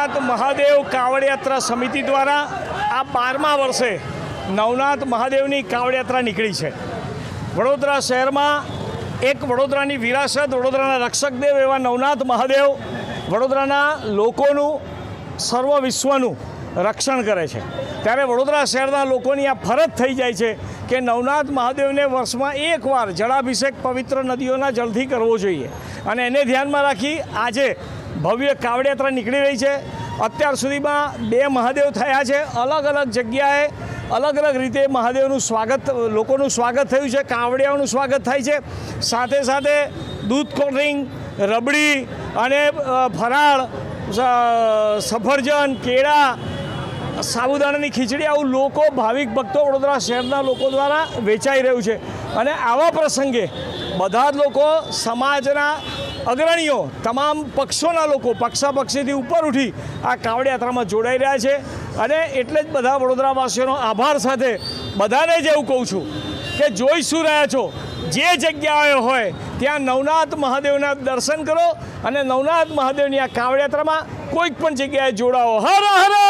નવનાથ મહાદેવ કાવડ યાત્રા સમિતિ દ્વારા આ બારમા વર્ષે નવનાથ મહાદેવની કાવડ યાત્રા નીકળી છે. વડોદરા શહેરમાં એક વડોદરાની વિરાસત, વડોદરાના રક્ષકદેવ એવા નવનાથ મહાદેવ વડોદરાના લોકોનું, સર્વ વિશ્વનું રક્ષણ કરે છે. ત્યારે વડોદરા શહેરના લોકોની આ ફરજ થઈ જાય છે કે નવનાથ મહાદેવને વર્ષમાં એકવાર જળાભિષેક પવિત્ર નદીઓના જળથી કરવો જોઈએ. અને એને ધ્યાનમાં રાખી આજે ભવ્ય કાવડયાત્રા નીકળી રહી છે. અત્યાર સુધીમાં બે મહાદેવ થયા છે. અલગ અલગ જગ્યાએ અલગ અલગ રીતે મહાદેવનું સ્વાગત, લોકોનું સ્વાગત થયું છે. કાવડિયાઓનું સ્વાગત થાય છે. સાથે સાથે દૂધ કોલ્ડ્રિંક રબડી અને ફરાળ સફરજન, કેળા સાબુદાણાની ખીચડી આવું લોકો, ભાવિક ભક્તો વડોદરા શહેરના લોકો દ્વારા વેચાઈ રહ્યું છે. અને આવા પ્રસંગે બધા જ લોકો, સમાજના અગ્રણીઓ, તમામ પક્ષોના લોકો પક્ષાપક્ષીથી ઉપર ઉઠી આ કાવડ યાત્રામાં જોડાઈ રહ્યા છે. અને એટલે જ બધા વડોદરાવાસીઓનો આભાર સાથે બધાને જ એવું કહું છું કે જોઈ શું રહ્યા છો? જે જગ્યાએ હોય, ત્યાં નવનાથ મહાદેવના દર્શન કરો અને નવનાથ મહાદેવની આ કાવડ યાત્રામાં કોઈક પણ જગ્યાએ જોડાઓ. હર હર!